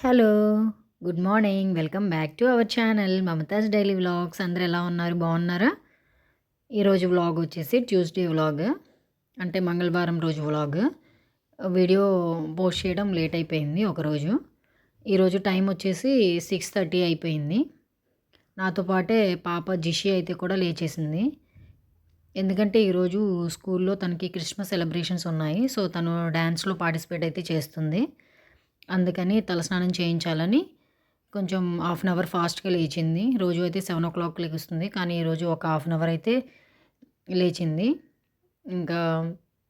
Hello good morning. Welcome back to our channel Mamata's daily vlogs. అందరు ఎలా ఉన్నారు? బాగున్నారా? ఈరోజు వ్లాగ్ వచ్చేసి ట్యూస్డే వ్లాగ్. అంటే మంగళవారం రోజు వ్లాగ్. వీడియో పోస్ట్ చేయడం లేట్ అయిపోయింది ఒకరోజు ఈరోజు టైం వచ్చేసి సిక్స్ థర్టీ అయిపోయింది. నాతో పాటే పాప జిషి అయితే కూడా లేచేసింది. ఎందుకంటే ఈరోజు స్కూల్లో తనకి క్రిస్మస్ సెలబ్రేషన్స్ ఉన్నాయి. సో తను డ్యాన్స్లో పార్టిసిపేట్ అయితే చేస్తుంది. అందుకని తలస్నానం చేయించాలని కొంచెం హాఫ్ అన్ అవర్ ఫాస్ట్గా లేచింది. రోజు అయితే సెవెన్ ఓ క్లాక్ లెగుస్తుంది. కానీ ఈరోజు ఒక హాఫ్ అన్ అవర్ అయితే లేచింది. ఇంకా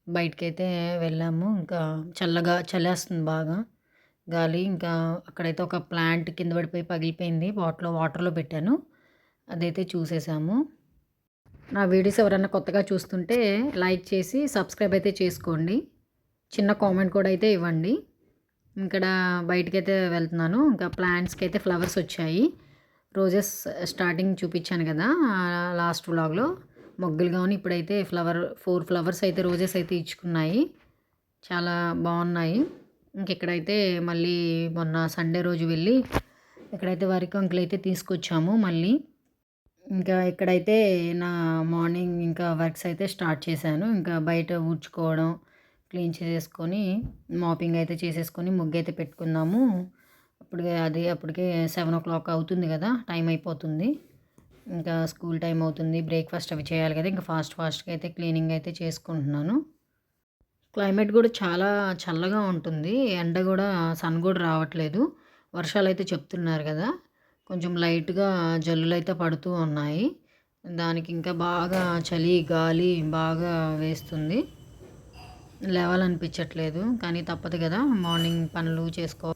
బయటకైతే వెళ్ళాము. ఇంకా చల్లగా చల్లేస్తుంది బాగా. గాలి ఇంకా అక్కడైతే ఒక ప్లాంట్ కింద పడిపోయి పగిలిపోయింది. వాటర్లో వాటర్లో పెట్టాను. అదైతే చూసేసాము. నా వీడియోస్ ఎవరైనా కొత్తగా చూస్తుంటే లైక్ చేసి సబ్స్క్రైబ్ అయితే చేసుకోండి. చిన్న కామెంట్ కూడా అయితే ఇవ్వండి. ఇక్కడ బయటకైతే వెళ్తున్నాను. ఇంకా ప్లాంట్స్కి అయితే ఫ్లవర్స్ వచ్చాయి. రోజెస్ స్టార్టింగ్ చూపించాను కదా లాస్ట్ వ్లాగ్లో. మొగ్గులుగా ఉన్నాయి ఇప్పుడైతే ఫ్లవర్ ఫోర్ ఫ్లవర్స్ అయితే రోజెస్ అయితే ఇచ్చుకున్నాయి. చాలా బాగున్నాయి. ఇంకెక్కడైతే మళ్ళీ మొన్న సండే రోజు వెళ్ళి ఇక్కడైతే వరి కంకులు అయితే తీసుకొచ్చాము మళ్ళీ. ఇంకా ఇక్కడైతే నా మార్నింగ్ ఇంకా వర్క్స్ అయితే స్టార్ట్ చేశాను. ఇంకా బయట ఊడ్చుకోవడం క్లీన్ చేసేసుకొని మాపింగ్ అయితే చేసేసుకొని ముగ్గు అయితే పెట్టుకుందాము. అప్పటికే అది అప్పటికే సెవెన్ ఓ క్లాక్ అవుతుంది కదా టైం అయిపోతుంది. ఇంకా స్కూల్ టైం అవుతుంది బ్రేక్ఫాస్ట్ అవి చేయాలి కదా ఇంకా ఫాస్ట్ ఫాస్ట్గా అయితే క్లీనింగ్ అయితే చేసుకుంటున్నాను. క్లైమేట్ కూడా చాలా చల్లగా ఉంటుంది ఎండ కూడా సన్ కూడా రావట్లేదు. వర్షాలు అయితే చెప్తున్నారు కదా కొంచెం లైట్గా జల్లులు అయితే పడుతూ ఉన్నాయి. దానికి ఇంకా బాగా చలి గాలి బాగా వేస్తుంది. లేవాలనిపించట్లేదు. కానీ తప్పదు కదా మార్నింగ్ పనులు చేసుకో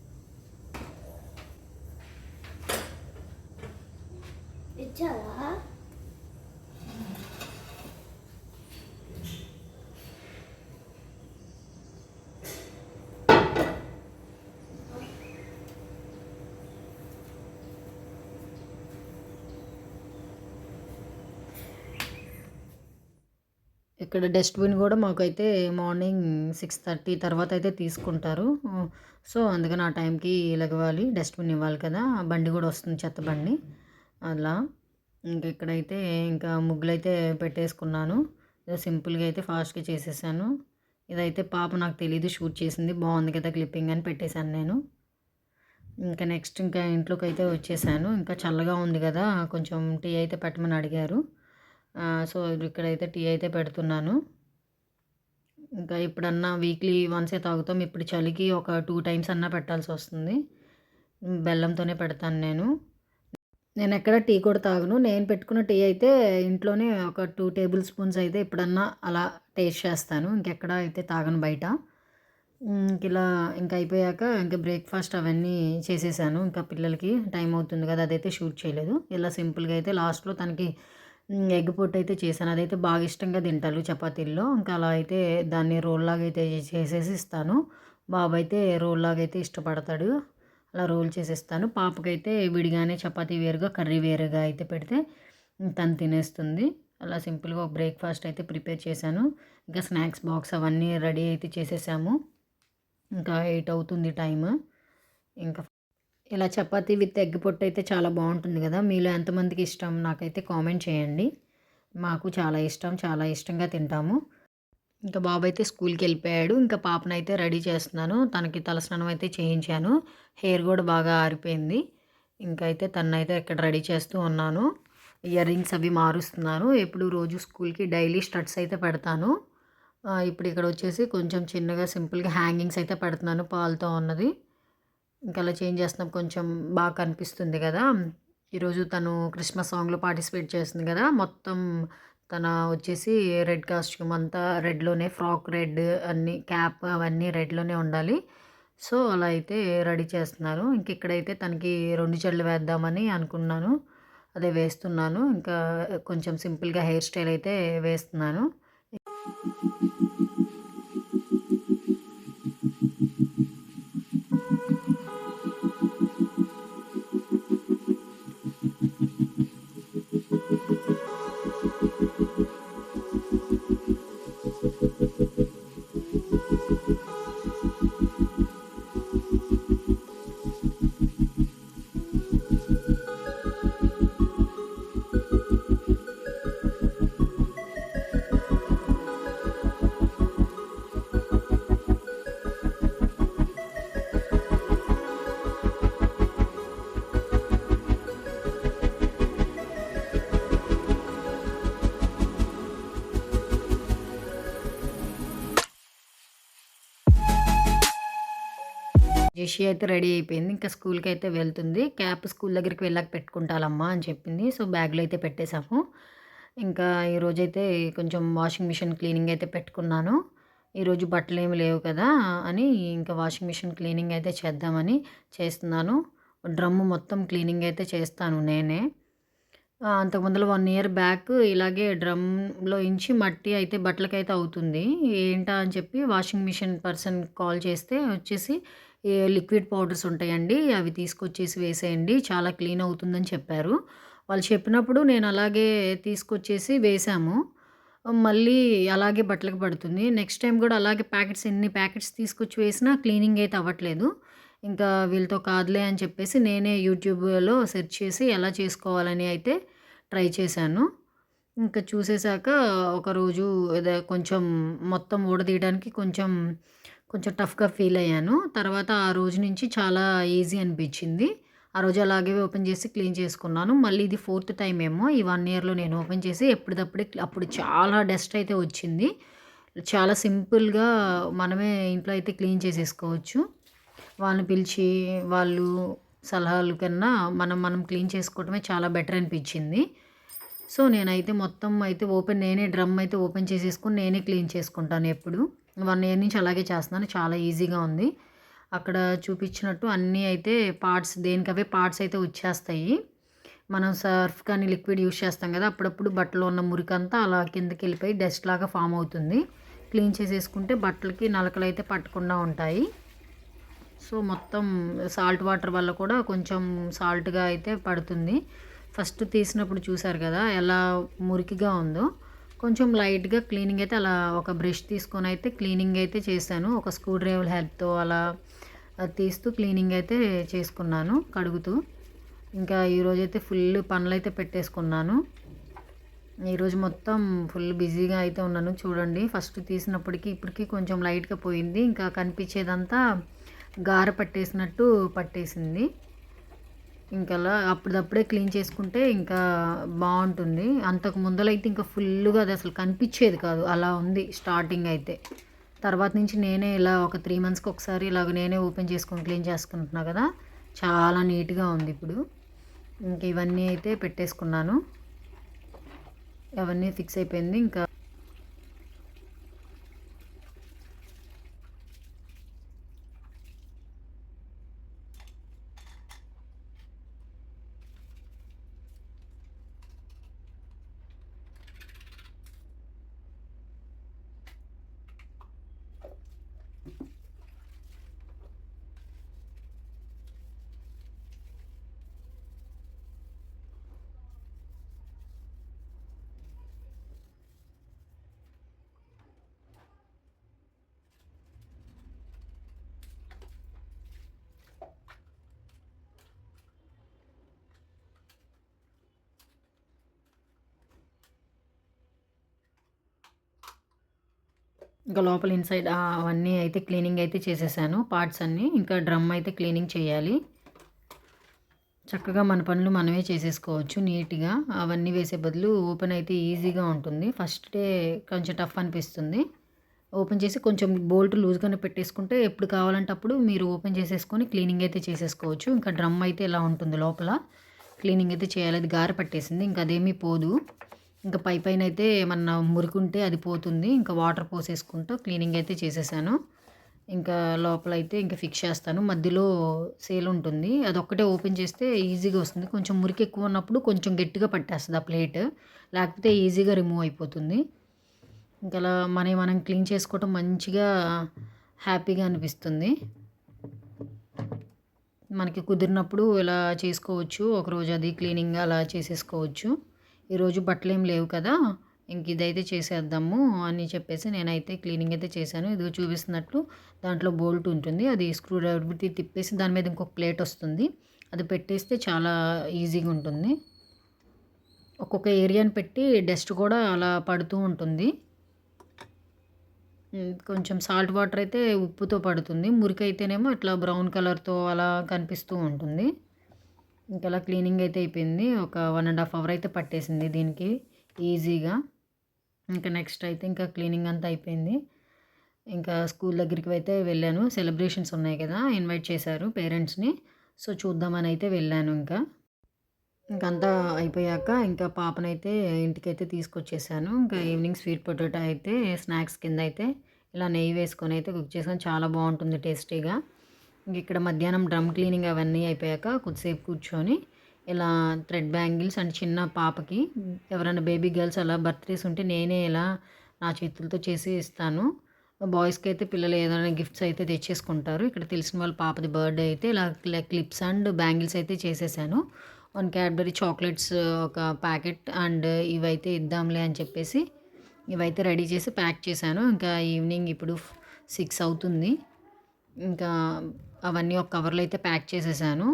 ఇక్కడ డస్ట్బిన్ కూడా మాకైతే మార్నింగ్ సిక్స్ థర్టీ తర్వాత అయితే తీసుకుంటారు సో అందుకని ఆ టైంకి లెగవాలి డస్ట్బిన్ ఇవ్వాలి కదా. బండి కూడా వస్తుంది చెత్త బండి. అలా. ఇంక ఇక్కడైతే ఇంకా ముగ్గులు అయితే పెట్టేసుకున్నాను సింపుల్గా అయితే ఫాస్ట్గా చేసేసాను. ఇదైతే పాప నాకు తెలియదు షూట్ చేసింది. బాగుంది కదా క్లిప్పింగ్ అని పెట్టేశాను నేను. ఇంకా నెక్స్ట్ ఇంకా ఇంట్లోకి అయితే వచ్చేసాను. ఇంకా చల్లగా ఉంది కదా. కొంచెం టీ అయితే పెట్టమని అడిగారు. సో ఇక్కడైతే టీ అయితే పెడుతున్నాను. ఇంకా ఇప్పుడన్నా వీక్లీ వన్సే తాగుతాం. ఇప్పుడు చలికి ఒక టూ టైమ్స్ అన్నా పెట్టాల్సి వస్తుంది. బెల్లంతోనే పెడతాను నేను. నేను ఎక్కడ టీ కూడా తాగను. నేను పెట్టుకున్న టీ అయితే ఇంట్లోనే ఒక టూ టేబుల్ స్పూన్స్ అయితే ఎప్పుడన్నా అలా టేస్ట్ చేస్తాను. ఇంకెక్కడ అయితే తాగను బయట. ఇలా ఇంకా అయిపోయాక ఇంకా బ్రేక్ఫాస్ట్ అవన్నీ చేసేసాను. ఇంకా పిల్లలకి టైం అవుతుంది కదా అదైతే షూట్ చేయలేదు. ఇలా సింపుల్గా అయితే లాస్ట్లో తనకి ఎగ్ పొట్టు అయితే చేశాను. అదైతే బాగా ఇష్టంగా తింటారు చపాతీల్లో. ఇంకా అలా అయితే దాన్ని రోల్ లాగా అయితే చేసేసి ఇస్తాను. బాబు అయితే రోల్ లాగా అయితే ఇష్టపడతాడు. అలా రోల్ చేసేస్తాను. పాపకైతే విడిగానే చపాతీ వేరుగా కర్రీ వేరుగా అయితే పెడితే తను తినేస్తుంది. అలా సింపుల్గా ఒక బ్రేక్ఫాస్ట్ అయితే ప్రిపేర్ చేశాను. ఇంకా స్నాక్స్ బాక్స్ అవన్నీ రెడీ అయితే చేసేసాము. ఇంకా ఎయిట్ అవుతుంది టైమ్. ఇంకా ఇలా చపాతీ విత్ ఎగ్ పొట్టు అయితే చాలా బాగుంటుంది కదా. మీలో ఎంతమందికి ఇష్టం? నాకైతే కామెంట్ చేయండి. మాకు చాలా ఇష్టం. చాలా ఇష్టంగా తింటాము. ఇంకా బాబు అయితే స్కూల్కి వెళ్ళిపోయాడు. ఇంకా పాపనైతే రెడీ చేస్తున్నాను. తనకి తలస్నానం అయితే చేయించాను. హెయిర్ కూడా బాగా ఆరిపోయింది. ఇంకా అయితే తనైతే ఇక్కడ రెడీ చేస్తూ ఉన్నాను. ఇయర్ రింగ్స్ అవి మారుస్తున్నాను. ఎప్పుడు రోజు స్కూల్కి డైలీ స్టడ్స్ అయితే పెడతాను. ఇప్పుడు ఇక్కడ వచ్చేసి కొంచెం చిన్నగా సింపుల్గా హ్యాంగింగ్స్ అయితే పెడుతున్నాను. పాలతో ఉన్నది. ఇంకా అలా చేంజ్ చేస్తున్నాం కొంచెం బాగా కనిపిస్తుంది కదా. ఈరోజు తను క్రిస్మస్ సాంగ్లో పార్టిసిపేట్ చేస్తుంది కదా. మొత్తం తన వచ్చేసి రెడ్ కాస్ట్యూమ్ అంతా రెడ్లోనే ఫ్రాక్ రెడ్ అన్ని క్యాప్ అవన్నీ రెడ్లోనే ఉండాలి. సో అలా అయితే రెడీ చేస్తున్నారు. ఇంక ఇక్కడైతే తనకి రెండు చెళ్ళు వేద్దామని అనుకున్నాను. అదే వేస్తున్నాను. ఇంకా కొంచెం సింపుల్గా హెయిర్ స్టైల్ అయితే వేస్తున్నాను. జెషి అయితే రెడీ అయిపోయింది. ఇంకా స్కూల్కి అయితే వెళ్తుంది. క్యాప్ స్కూల్ దగ్గరికి వెళ్ళాక పెట్టుకుంటాలమ్మా అని చెప్పింది. సో బ్యాగ్లో అయితే పెట్టేశాము. ఇంకా ఈరోజైతే కొంచెం వాషింగ్ మిషన్ క్లీనింగ్ అయితే పెట్టుకున్నాను. ఈరోజు బట్టలు ఏమి లేవు కదా అని ఇంకా వాషింగ్ మిషన్ క్లీనింగ్ అయితే చేద్దామని చేస్తున్నాను. డ్రమ్ము మొత్తం క్లీనింగ్ అయితే చేస్తాను నేనే. అంతకు ముందర వన్ ఇయర్ బ్యాక్ ఇలాగే డ్రమ్లో ఇంచి మట్టి అయితే బట్టలకైతే అవుతుంది. ఏంటా అని చెప్పి వాషింగ్ మిషన్ పర్సన్ కాల్ చేస్తే వచ్చేసి లిక్విడ్ పౌడర్స్ ఉంటాయండి అవి తీసుకొచ్చేసి వేసేయండి చాలా క్లీన్ అవుతుందని చెప్పారు. వాళ్ళు చెప్పినప్పుడు నేను అలాగే తీసుకొచ్చేసి వేసాము. మళ్ళీ అలాగే బట్టలకు పడుతుంది. నెక్స్ట్ టైం కూడా అలాగే ప్యాకెట్స్ ఎన్ని ప్యాకెట్స్ తీసుకొచ్చి వేసినా క్లీనింగ్ అయితే అవ్వట్లేదు. ఇంకా వీళ్ళతో కాదులే అని చెప్పేసి నేనే యూట్యూబ్లో సెర్చ్ చేసి ఎలా చేసుకోవాలని అయితే ట్రై చేశాను. ఇంకా చూసేసాక ఒకరోజు ఏదో కొంచెం మొత్తం ఊడదీయడానికి కొంచెం కొంచెం టఫ్గా ఫీల్ అయ్యాను. తర్వాత ఆ రోజు నుంచి చాలా ఈజీ అనిపించింది. ఆ రోజు అలాగే ఓపెన్ చేసి క్లీన్ చేసుకున్నాను. మళ్ళీ ఇది ఫోర్త్ టైం ఏమో. ఈ వన్ ఇయర్లో నేను ఓపెన్ చేసి ఎప్పటిదప్పుడే అప్పుడు చాలా డస్ట్ అయితే వచ్చింది. చాలా సింపుల్గా మనమే ఇంట్లో అయితే క్లీన్ చేసేసుకోవచ్చు. వాళ్ళని పిలిచి వాళ్ళు సలహాలు కన్నా మనం మనం క్లీన్ చేసుకోవటమే చాలా బెటర్ అనిపించింది. సో నేనైతే మొత్తం అయితే ఓపెన్ నేనే డ్రమ్ అయితే ఓపెన్ చేసేసుకొని నేనే క్లీన్ చేసుకుంటాను ఎప్పుడు. వన్ ఇయర్ నుంచి అలాగే చేస్తున్నాను. చాలా ఈజీగా ఉంది. అక్కడ చూపించినట్టు అన్నీ అయితే పార్ట్స్ దేనికవే పార్ట్స్ అయితే వచ్చేస్తాయి. మనం సర్ఫ్ కానీ లిక్విడ్ యూస్ చేస్తాం కదా అప్పుడప్పుడు బట్టలో ఉన్న మురికంతా అలా కిందకి వెళ్ళిపోయి డస్ట్ లాగా ఫామ్ అవుతుంది. క్లీన్ చేసేసుకుంటే బట్టలకి నలకలు అయితే పట్టకుండా ఉంటాయి. సో మొత్తం సాల్ట్ వాటర్ వల్ల కూడా కొంచెం సాల్ట్గా అయితే పడుతుంది. ఫస్ట్ తీసినప్పుడు చూసారు కదా ఎలా మురికిగా ఉందో. కొంచెం లైట్గా క్లీనింగ్ అయితే అలా ఒక బ్రష్ తీసుకొని అయితే క్లీనింగ్ అయితే చేశాను. ఒక స్క్రూ డ్రైవర్ హెల్ప్తో అలా తీస్తూ క్లీనింగ్ అయితే చేసుకున్నాను కడుగుతూ. ఇంకా ఈరోజైతే ఫుల్ పనులు అయితే పెట్టేసుకున్నాను. ఈరోజు మొత్తం ఫుల్ బిజీగా అయితే ఉన్నాను చూడండి. ఫస్ట్ తీసినప్పటికీ ఇప్పటికీ కొంచెం లైట్గా పోయింది. ఇంకా కనిపించేదంతా గార పట్టేసినట్టు పట్టేసింది. ఇంకా అప్పుడప్పుడే క్లీన్ చేసుకుంటే ఇంకా బాగుంటుంది. అంతకు ముందలైతే ఇంకా ఫుల్గా అది అసలు కనిపించేది కాదు. అలా ఉంది స్టార్టింగ్ అయితే. తర్వాత నుంచి నేనే ఇలా ఒక త్రీ మంత్స్కి ఒకసారి ఇలాగ నేనే ఓపెన్ చేసుకొని క్లీన్ చేసుకుంటున్నా కదా. చాలా నీట్గా ఉంది ఇప్పుడు. ఇంక ఇవన్నీ అయితే పెట్టేసుకున్నాను. అవన్నీ ఫిక్స్ అయిపోయింది. ఇంకా ఇంకా లోపల ఇన్సైడ్ అవన్నీ అయితే క్లీనింగ్ అయితే చేసేసాను పార్ట్స్ అన్నీ. ఇంకా డ్రమ్ అయితే క్లీనింగ్ చేయాలి. చక్కగా మన పనులు మనమే చేసేసుకోవచ్చు నీట్గా. అవన్నీ వేసే బదులు ఓపెన్ అయితే ఈజీగా ఉంటుంది. ఫస్ట్ డే కొంచెం టఫ్ అనిపిస్తుంది. ఓపెన్ చేసి కొంచెం బోల్ట్ లూజ్గానే పెట్టేసుకుంటే ఎప్పుడు కావాలంటే అప్పుడు మీరు ఓపెన్ చేసేసుకొని క్లీనింగ్ అయితే చేసేసుకోవచ్చు. ఇంకా డ్రమ్ అయితే ఇలా ఉంటుంది లోపల క్లీనింగ్ అయితే చేయాలి. అది గార పట్టేసింది. ఇంకా అదేమీ పోదు. ఇంకా పై పైన అయితే ఏమన్నా మురికుంటే అది పోతుంది. ఇంకా వాటర్ పోసేసుకుంటూ క్లీనింగ్ అయితే చేసేసాను. ఇంకా లోపల అయితే ఇంకా ఫిక్స్ చేస్తాను. మధ్యలో సేల్ ఉంటుంది. అది ఒక్కటే ఓపెన్ చేస్తే ఈజీగా వస్తుంది. కొంచెం మురికి ఎక్కువ ఉన్నప్పుడు కొంచెం గట్టిగా పట్టేస్తుంది ఆ ప్లేట్. లేకపోతే ఈజీగా రిమూవ్ అయిపోతుంది. ఇంకా అలా మనం మనం క్లీన్ చేసుకోవటం మంచిగా హ్యాపీగా అనిపిస్తుంది. మనకి కుదిరినప్పుడు ఇలా చేసుకోవచ్చు. ఒకరోజు అది క్లీనింగ్ అలా చేసేసుకోవచ్చు. ఈరోజు బట్టలు ఏం లేవు కదా ఇంక ఇదైతే చేసేద్దాము అని చెప్పేసి నేనైతే క్లీనింగ్ అయితే చేశాను. ఇది చూపిస్తున్నట్లు దాంట్లో బోల్ట్ ఉంటుంది అది స్క్రూ డ్రైవర్ తిప్పేసి దాని మీద ఇంకొక ప్లేట్ వస్తుంది. అది పెట్టేస్తే చాలా ఈజీగా ఉంటుంది. ఒక్కొక్క ఏరియాని పెట్టి డస్ట్ కూడా అలా పడుతూ ఉంటుంది. కొంచెం సాల్ట్ వాటర్ అయితే ఉప్పుతో పడుతుంది. మురికి అయితేనేమో ఇట్లా బ్రౌన్ కలర్తో అలా కనిపిస్తూ ఉంటుంది. ఇంకా అలా క్లీనింగ్ అయితే అయిపోయింది. ఒక వన్ అండ్ హాఫ్ అవర్ అయితే పట్టేసింది దీనికి. ఈజీగా ఇంకా నెక్స్ట్ అయితే ఇంకా క్లీనింగ్ అంతా అయిపోయింది. ఇంకా స్కూల్ దగ్గరికి అయితే వెళ్ళాను. సెలబ్రేషన్స్ ఉన్నాయి కదా ఇన్వైట్ చేశారు పేరెంట్స్ని. సో చూద్దామని అయితే వెళ్ళాను ఇంకా. ఇంకంతా అయిపోయాక ఇంకా పాపనైతే ఇంటికైతే తీసుకొచ్చేసాను. ఇంకా ఈవినింగ్ స్వీట్ పొటాటో అయితే స్నాక్స్ కింద అయితే ఇలా నెయ్యి వేసుకొని అయితే కుక్ చేసాను చాలా బాగుంటుంది టేస్టీగా. ఇంక ఇక్కడ మధ్యాహ్నం డ్రమ్ క్లీనింగ్ అవన్నీ అయిపోయాక కొద్దిసేపు కూర్చొని ఇలా థ్రెడ్ బ్యాంగిల్స్ అండ్ చిన్న పాపకి ఎవరైనా బేబీ గర్ల్స్ అలా బర్త్డేస్ ఉంటే నేనే ఇలా నా చేతులతో చేసి ఇస్తాను. బాయ్స్కి అయితే పిల్లలు ఏదైనా గిఫ్ట్స్ అయితే తెచ్చేసుకుంటారు. ఇక్కడ తెలిసిన వాళ్ళ పాపది బర్త్డే అయితే ఇలా క్లిప్స్ అండ్ బ్యాంగిల్స్ అయితే చేసేసాను. వన్ క్యాడ్బరీ చాక్లెట్స్ ఒక ప్యాకెట్ అండ్ ఇవైతే ఇద్దాంలే అని చెప్పేసి ఇవైతే రెడీ చేసి ప్యాక్ చేశాను. ఇంకా ఈవినింగ్ ఇప్పుడు సిక్స్ అవుతుంది. ఇంకా అవన్నీ ఒక కవర్లో అయితే ప్యాక్ చేసేసాను.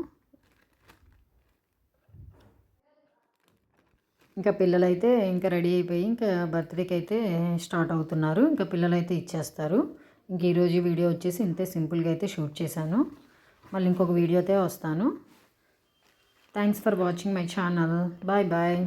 ఇంకా పిల్లలైతే ఇంకా రెడీ అయిపోయి ఇంకా బర్త్డేకి అయితే స్టార్ట్ అవుతున్నారు. ఇంకా పిల్లలైతే ఇచ్చేస్తారు. ఇంక ఈరోజు వీడియో వచ్చేసి ఇంతే సింపుల్గా అయితే షూట్ చేశాను. మళ్ళీ ఇంకొక వీడియోతో వస్తాను. Thanks for watching my channel bye bye